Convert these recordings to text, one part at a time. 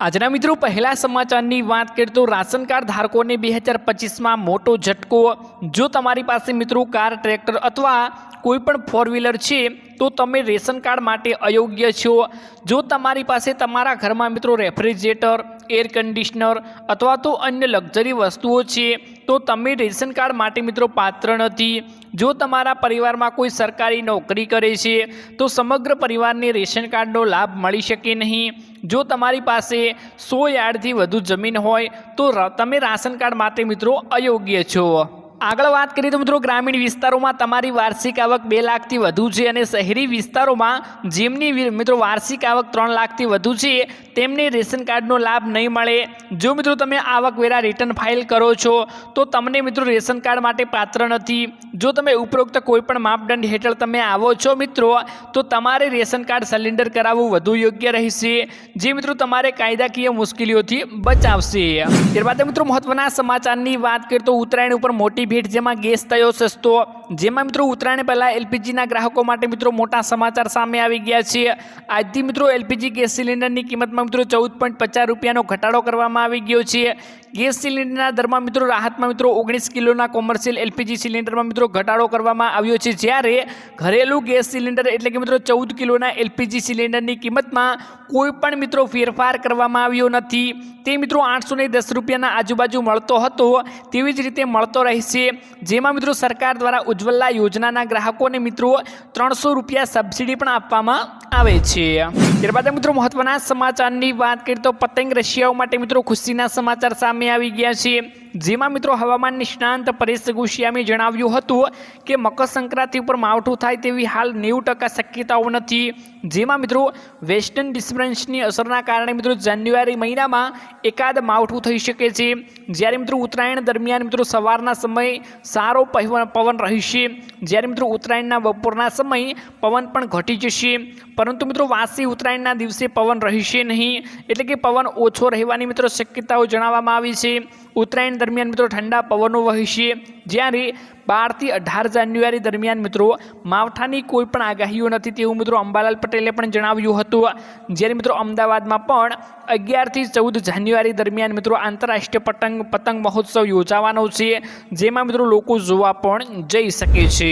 આજના મિત્રો, પહેલા સમાચારની વાત કરીએ તો રાશન કાર્ડ ધારકોને બે હજાર પચીસમાં મોટો ઝટકો. જો તમારી પાસે મિત્રો કાર, ટ્રેક્ટર અથવા કોઈપણ ફોર વ્હીલર છે, તો તમે રેશન કાર્ડ માટે અયોગ્ય છો. જો તમારી પાસે તમારા ઘરમાં મિત્રો રેફ્રિજરેટર એર કન્ડિશનર અથવા તો અન્ય લક્ઝરી વસ્તુઓ છે, તો તમે રેશન કાર્ડ માટે મિત્રો પાત્ર નથી. જો તમારા પરિવારમાં કોઈ સરકારી નોકરી કરે છે, તો સમગ્ર પરિવારને રેશન કાર્ડનો લાભ મળી શકે નહીં. જો તમારી પાસે સો યાર્ડથી વધુ જમીન હોય, તો તમે રાશન કાર્ડ માટે મિત્રો અયોગ્ય છો. આગળ વાત કરીએ તો મિત્રો ગ્રામીણ વિસ્તારોમાં તમારી વાર્ષિક આવક બે લાખથી વધુ છે અને શહેરી વિસ્તારોમાં જેમની મિત્રો વાર્ષિક આવક ત્રણ લાખથી વધુ છે, તેમને રેશન કાર્ડનો લાભ નહીં મળે. જો મિત્રો તમે આવકવેરા રિટર્ન ફાઇલ કરો છો, તો તમને મિત્રો રેશન કાર્ડ માટે પાત્ર નથી. જો તમે ઉપરોક્ત કોઈપણ માપદંડ હેઠળ તમે આવો છો મિત્રો, તો તમારે રેશન કાર્ડ સિલિન્ડર કરાવવું વધુ યોગ્ય રહેશે, જે મિત્રો તમારે કાયદાકીય મુશ્કેલીઓથી બચાવશે. ત્યારબાદ મિત્રો મહત્વના સમાચારની વાત કરીએ તો ઉત્તરાયણ ઉપર મોટી ભેટ જેમાં ગેસ થયો સસ્તો. જેમાં મિત્રો ઉત્તરાયણ પહેલાં એલપીજીના ગ્રાહકો માટે મિત્રો મોટા સમાચાર સામે આવી ગયા છે આજથી મિત્રો એલપીજી ગેસ સિલિન્ડરની કિંમતમાં મિત્રો ચૌદ પોઈન્ટ પચાસ રૂપિયાનો ઘટાડો કરવામાં આવી ગયો છે. ગેસ સિલિન્ડરના દરમાં મિત્રો રાહતમાં મિત્રો ઓગણીસ કિલોના કોમર્શિયલ એલપીજી સિલિન્ડરમાં મિત્રો ઘટાડો કરવામાં આવ્યો છે. જ્યારે ઘરેલું ગેસ સિલિન્ડર એટલે કે મિત્રો ચૌદ કિલોના એલપીજી સિલિન્ડરની કિંમતમાં કોઈ પણ મિત્રો ફેરફાર કરવામાં આવ્યો નથી. તે મિત્રો આઠસો દસ રૂપિયાના આજુબાજુ મળતો હતો. તેવી જ રીતે મળતો રહેશે. જેમાં મિત્રો સરકાર દ્વારા ઉજ્જવલા યોજનાના ગ્રાહકોને મિત્રો ત્રણસો રૂપિયા સબસિડી પણ આપવામાં આવે છે. ત્યારબાદ મિત્રો મહત્વના સમાચારની વાત કરીએ તો પતંગ રશિયાઓ માટે મિત્રો ખુશીના સમાચાર સામે આવી ગયા છે. જેમાં મિત્રો હવામાન નિષ્ણાંત પરેશ ગુશિયામી જણાવ્યું હતું કે મકર સંક્રાંતિ ઉપર માવઠું થાય તેવી હાલ નેવું ટકા શક્યતાઓ નથી. જેમાં મિત્રો વેસ્ટર્ન ડિસ્ટર્બન્સની અસરના કારણે મિત્રો જાન્યુઆરી મહિનામાં એકાદ માવઠું થઈ શકે છે. જ્યારે મિત્રો ઉત્તરાયણ દરમિયાન મિત્રો સવારના સમયે સારો પવન રહેશે. જ્યારે મિત્રો ઉત્તરાયણના બપોરના સમયે પવન પણ ઘટી જશે. પરંતુ મિત્રો વાસી ઉત્તરાયણના દિવસે પવન રહેશે નહીં. એટલે કે પવન ઓછો રહેવાની મિત્રો શક્યતાઓ જણાવવામાં આવી છે. ઉત્તરાયણ દરમિયાન મિત્રો ઠંડા પવનો વહેશે જ્યારે બારથી અઢાર જાન્યુઆરી દરમિયાન મિત્રો માવઠાની કોઈ પણ આગાહીઓ નથી તેવું મિત્રો અંબાલાલ પટેલે પણ જણાવ્યું હતું. જ્યારે મિત્રો અમદાવાદમાં પણ અગિયારથી ચૌદ જાન્યુઆરી દરમિયાન મિત્રો આંતરરાષ્ટ્રીય પતંગ પતંગ મહોત્સવ યોજાવાનો છે, જેમાં મિત્રો લોકો જોવા પણ જઈ શકે છે.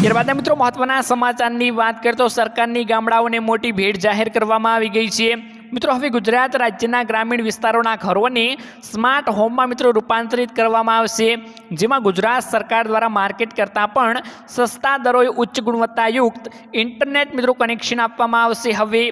ત્યારબાદ મિત્રો મહત્વના સમાચારની વાત કરીએ તો સરકારની ગામડાઓને મોટી ભેટ જાહેર કરવામાં આવી ગઈ છે. મિત્રો, હવે ગુજરાત રાજ્યના ગ્રામીણ વિસ્તારોના ઘરોને સ્માર્ટ હોમમાં મિત્રો રૂપાંતરિત કરવામાં આવશે. જેમાં ગુજરાત સરકાર દ્વારા માર્કેટ કરતાં પણ સસ્તા દરોએ ઉચ્ચ ગુણવત્તાયુક્ત ઇન્ટરનેટ મિત્રો કનેક્શન આપવામાં આવશે. હવે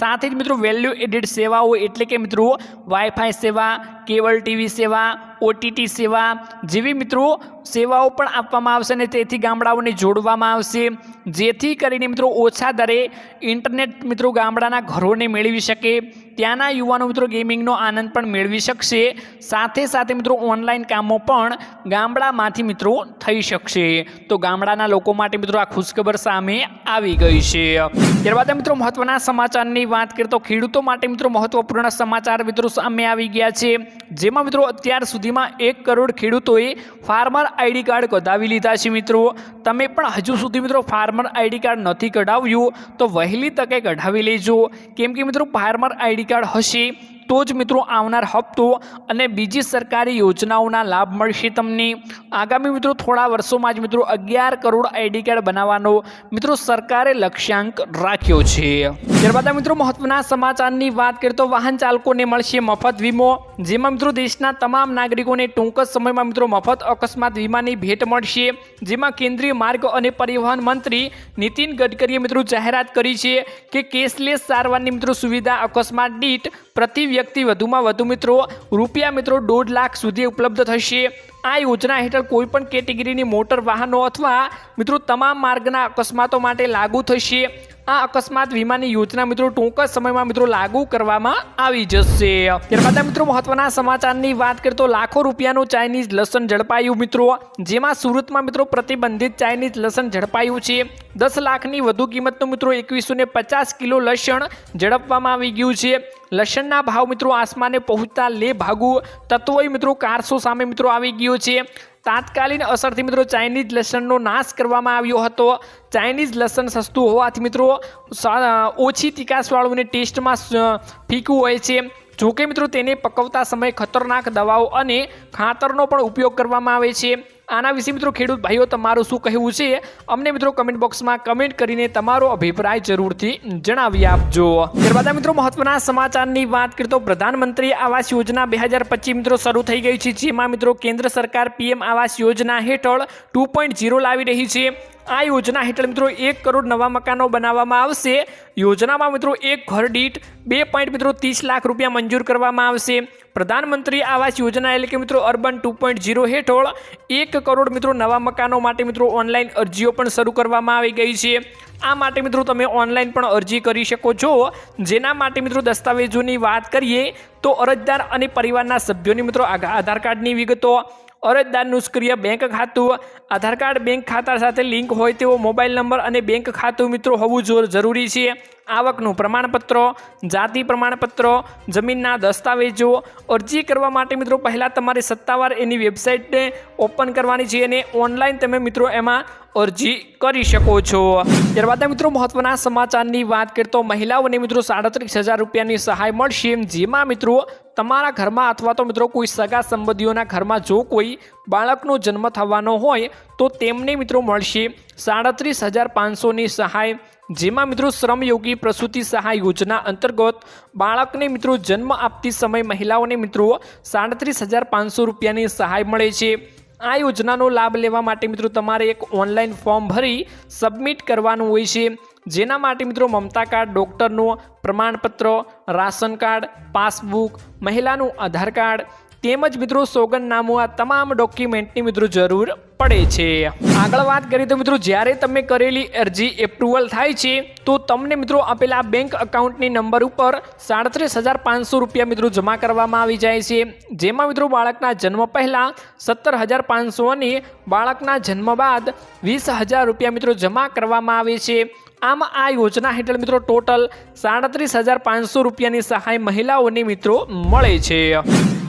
સાથે જ મિત્રો વેલ્યુ એડિડ સેવાઓ એટલે કે મિત્રો વાઈફાઈ સેવા, કેબલ ટીવી સેવા ઓટીટી સેવા જેવી મિત્રો સેવાઓ પણ આપવામાં આવશે અને તેથી ગામડાઓને જોડવામાં આવશે. જેથી કરીને મિત્રો ઓછા દરે ઇન્ટરનેટ મિત્રો ગામડાના ઘરોને મેળવી શકે. ત્યાંના યુવાનો મિત્રો ગેમિંગનો આનંદ પણ મેળવી શકશે. સાથે સાથે મિત્રો ઓનલાઈન કામો પણ ગામડામાંથી મિત્રો થઈ શકશે. તો ગામડાના લોકો માટે મિત્રો આ ખુશખબર સામે આવી ગઈ છે. ત્યારબાદ મિત્રો મહત્વના સમાચારની વાત કરીએ તો ખેડૂતો માટે મિત્રો મહત્વપૂર્ણ સમાચાર મિત્રો સામે આવી ગયા છે. જેમાં મિત્રો અત્યાર સુધીમાં એક કરોડ ખેડૂતોએ ફાર્મર આઈડી કાર્ડ કઢાવી લીધા છે મિત્રો. તમે પણ હજુ સુધી મિત્રો ફાર્મર આઈડી કાર્ડ નથી કઢાવ્યું, તો વહેલી તકે કઢાવી લેજો. કેમ કે મિત્રો ફાર્મર આઈડી કાર્ડ હશે તો જ મિત્રો આવનાર હપ્તો અને બીજી સરકારી યોજનાઓના લાભ મળશે તમને. આગામી મિત્રો થોડા વર્ષોમાં જ મિત્રો અગિયાર કરોડ આઈડી કાર્ડ બનાવવાનો મિત્રો સરકારે લક્ષ્યાંક રાખ્યો છે. ત્યારબાદ મિત્રો મહત્વના સમાચારની વાત કરીએ તો વાહન ચાલકોને મળશે મફત વીમો, જેમાં મિત્રો દેશના તમામ નાગરિકોને ટૂંક સમયમાં મિત્રો મફત અકસ્માત વીમાની ભેટ મળશે. જેમાં કેન્દ્રીય માર્ગ અને પરિવહન મંત્રી નીતિન ગડકરીએ મિત્રો જાહેરાત કરી છે કે કેશલેસ સારવારની મિત્રો સુવિધા અકસ્માત દીઠ પ્રતિ વ્યક્તિ વધુમાં વધુ મિત્રો, રૂપિયા મિત્રો દોઢ લાખ સુધી ઉપલબ્ધ થશે. આ યોજના હેઠળ કોઈપણ કેટેગરીની મોટર વાહનો અથવા મિત્રો તમામ માર્ગના અકસ્માતો માટે લાગુ થશે. આ અકસ્માત વીમાની યોજના મિત્રો ટૂંક જ સમયમાં મિત્રો લાગુ કરવામાં આવી જશે. ત્યારબાદ મિત્રો મહત્વના સમાચારની વાત કરીએ તો લાખો રૂપિયાનું ચાઇનીઝ લસણ ઝડપાયું મિત્રો. જેમાં સુરતમાં મિત્રો પ્રતિબંધિત ચાઇનીઝ લસણ ઝડપાયું છે. દસ લાખની વધુ કિંમતનું મિત્રો એકવીસો ને પચાસ કિલો લસણ ઝડપવામાં આવી ગયું છે. લસણના ભાવ મિત્રો આસમાને પહોંચતા લે ભાગુ તત્વોય મિત્રો કારસો સામે મિત્રો આવી ગયો છે. તાત્કાલિક અસરથી મિત્રો ચાઇનીઝ લસણનો નાશ કરવામાં આવ્યો હતો. ચાઇનીઝ લસણ સસ્તું હોવાથી મિત્રો ઓછી તિકાસવાળુંને ટેસ્ટમાં ફીકું હોય છે. જોકે મિત્રો તેને પકવતા સમયે ખતરનાક દવાઓ અને ખાતરનો પણ ઉપયોગ કરવામાં આવે છે. આના વિશે મિત્રો ખેડૂત ભાઈઓ, તમારું શું કહેવું છે? અમને મિત્રો કમેન્ટ બોક્સમાં કમેન્ટ કરીને તમારો અભિપ્રાય જરૂરથી જણાવી આપજો. ત્યારબાદ મિત્રો મહત્વના સમાચારની વાત કરીએ તો પ્રધાનમંત્રી આવાસ યોજના બે હજાર પચીસ મિત્રો શરૂ થઈ ગઈ છે, જેમાં મિત્રો કેન્દ્ર સરકાર પીએમ આવાસ યોજના હેઠળ ટુ પોઈન્ટ જીરો લાવી રહી છે. આ યોજના હેઠળ મિત્રો એક કરોડ નવા મકાનો બનાવવામાં આવશે. યોજનામાં મિત્રો એક ઘર દીઠ બે પોઈન્ટ મિત્રો ત્રીસ લાખ રૂપિયા મંજૂર કરવામાં આવશે. પ્રધાનમંત્રી આવાસ યોજના એટલે કે મિત્રો અર્બન ટુ પોઈન્ટ ઝીરો હેઠળ એક કરોડ મિત્રો નવા મકાનો માટે મિત્રો ઓનલાઈન અરજીઓ પણ શરૂ કરવામાં આવી ગઈ છે. આ માટે મિત્રો તમે ઓનલાઈન પણ અરજી કરી શકો છો. જેના માટે મિત્રો દસ્તાવેજોની વાત કરીએ તો અરજદાર અને પરિવારના સભ્યોની મિત્રો આધાર કાર્ડની વિગતો અરજદારનું સક્રિય બેંક ખાતું, આધાર કાર્ડ બેંક ખાતા સાથે લિંક હોય તેવો મોબાઈલ નંબર અને બેંક ખાતું મિત્રો હોવું જરૂરી છે. આવકનું પ્રમાણપત્રો, જાતિ પ્રમાણપત્રો, જમીનના દસ્તાવેજો અરજી કરવા માટે મિત્રો પહેલાં તમારે સત્તાવાર એની વેબસાઇટને ઓપન કરવાની છે અને ઓનલાઈન તમે મિત્રો એમાં અરજી કરી શકો છો. ત્યારબાદ મિત્રો મહત્વના સમાચારની વાત કરતો મહિલાઓને મિત્રો સાડત્રીસ હજાર રૂપિયાની સહાય મળશે જેમાં મિત્રો તમારા ઘરમાં અથવા તો મિત્રો કોઈ સગા સંબંધીઓના ઘરમાં જો કોઈ બાળકનો જન્મ થવાનો હોય તો તેમને મિત્રો મળશે સાડત્રીસ હજાર પાંચસોની સહાય જેમાં મિત્રો શ્રમયોગી પ્રસૂતિ સહાય યોજના અંતર્ગત બાળકને મિત્રો જન્મ આપતી સમય મહિલાઓને મિત્રો સાડત્રીસ હજાર પાંચસો રૂપિયાની સહાય મળે છે. આ યોજનાનો લાભ લેવા માટે મિત્રો તમારે એક ઓનલાઈન ફોર્મ ભરી સબમિટ કરવાનું હોય છે. જેના માટે મિત્રો મમતા કાર્ડ, ડૉક્ટરનું પ્રમાણપત્ર, રાશન કાર્ડ, પાસબુક, મહિલાનું આધાર કાર્ડ તેમજ મિત્રો સોગંદનામું આ તમામ ડોક્યુમેન્ટની મિત્રો જરૂર પડે છે. આગળ વાત કરીએ તો મિત્રો જ્યારે તમે કરેલી અરજી એપ્રુવલ થાય છે, તો તમને મિત્રો આપેલા બેંક અકાઉન્ટની નંબર ઉપર સાડત્રીસ હજાર પાંચસો રૂપિયા મિત્રો જમા કરવામાં આવી જાય છે. જેમાં મિત્રો બાળકના જન્મ પહેલાં સત્તર હજાર પાંચસો અને બાળકના જન્મ બાદ વીસ હજાર રૂપિયા મિત્રો જમા કરવામાં આવે છે. આમ આ યોજના હેઠળ મિત્રો ટોટલ સાડત્રીસ હજાર પાંચસો રૂપિયાની સહાય મહિલાઓને મિત્રો મળે છે.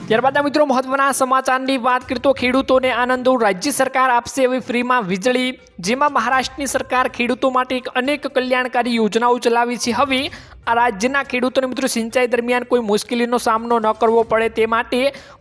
ત્યારબાદ મિત્રો મહત્વના સમાચારની વાત કરીએ તો ખેડૂતોને આનંદો રાજ્ય સરકાર આપશે હવે ફ્રીમાં વીજળી, જેમાં મહારાષ્ટ્રની સરકાર ખેડૂતો માટે અનેક કલ્યાણકારી યોજનાઓ ચલાવી છે. હવે આ રાજ્યના ખેડૂતોને મિત્રો સિંચાઈ દરમિયાન કોઈ મુશ્કેલીનો સામનો ન કરવો પડે તે માટે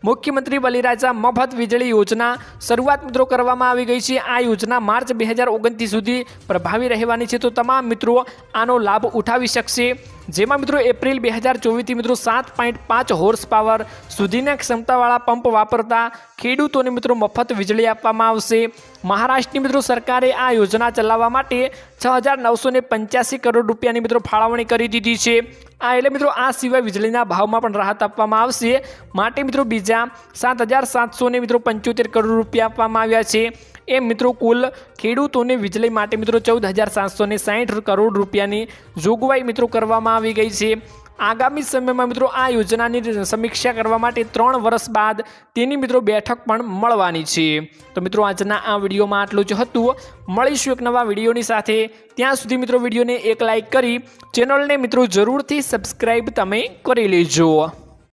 મુખ્યમંત્રી બલિરાજા મફત વીજળી યોજના શરૂઆત મિત્રો કરવામાં આવી ગઈ છે. આ યોજના માર્ચ બે હજાર ઓગણત્રીસ સુધી પ્રભાવી રહેવાની છે. તો તમામ મિત્રો આનો લાભ ઉઠાવી શકશે. જેમાં મિત્રો એપ્રિલ બે હજાર ચોવીસથી મિત્રો સાત પોઈન્ટ પાંચ હોર્સ પાવર સુધીના ક્ષમતાવાળા પંપ વાપરતા ખેડૂતોને મિત્રો મફત વીજળી આપવામાં આવશે. મહારાષ્ટ્રની મિત્રો સરકારે આ યોજના ચલાવવા માટે છ હજાર નવસો પંચ્યાસી કરોડ રૂપિયાની મિત્રો ફાળવણી કરી દીધી છે. આ એટલે મિત્રો આ સિવાય વીજળીના ભાવમાં પણ રાહત આપવામાં આવશે. માટે મિત્રો બીજા સાત હજાર સાતસો મિત્રો પંચોતેર કરોડ રૂપિયા આપવામાં આવ્યા છે. એમ મિત્રો કુલ ખેડૂતોને વીજળી માટે મિત્રો ચૌદ હજાર સાતસો સાઠ કરોડ રૂપિયાની જોગવાઈ મિત્રો કરવામાં આવી ગઈ છે. આગામી સમયમાં મિત્રો આ યોજનાની સમીક્ષા કરવા માટે ત્રણ વર્ષ બાદ તેની મિત્રો બેઠક પણ મળવાની છે. તો મિત્રો આજના આ વિડીયોમાં આટલું જ હતું. મળીશું એક નવા વિડીયોની સાથે. ત્યાં સુધી મિત્રો વિડીયોને એક લાઇક કરી ચેનલને મિત્રો જરૂરથી સબસ્ક્રાઈબ તમે કરી લેજો.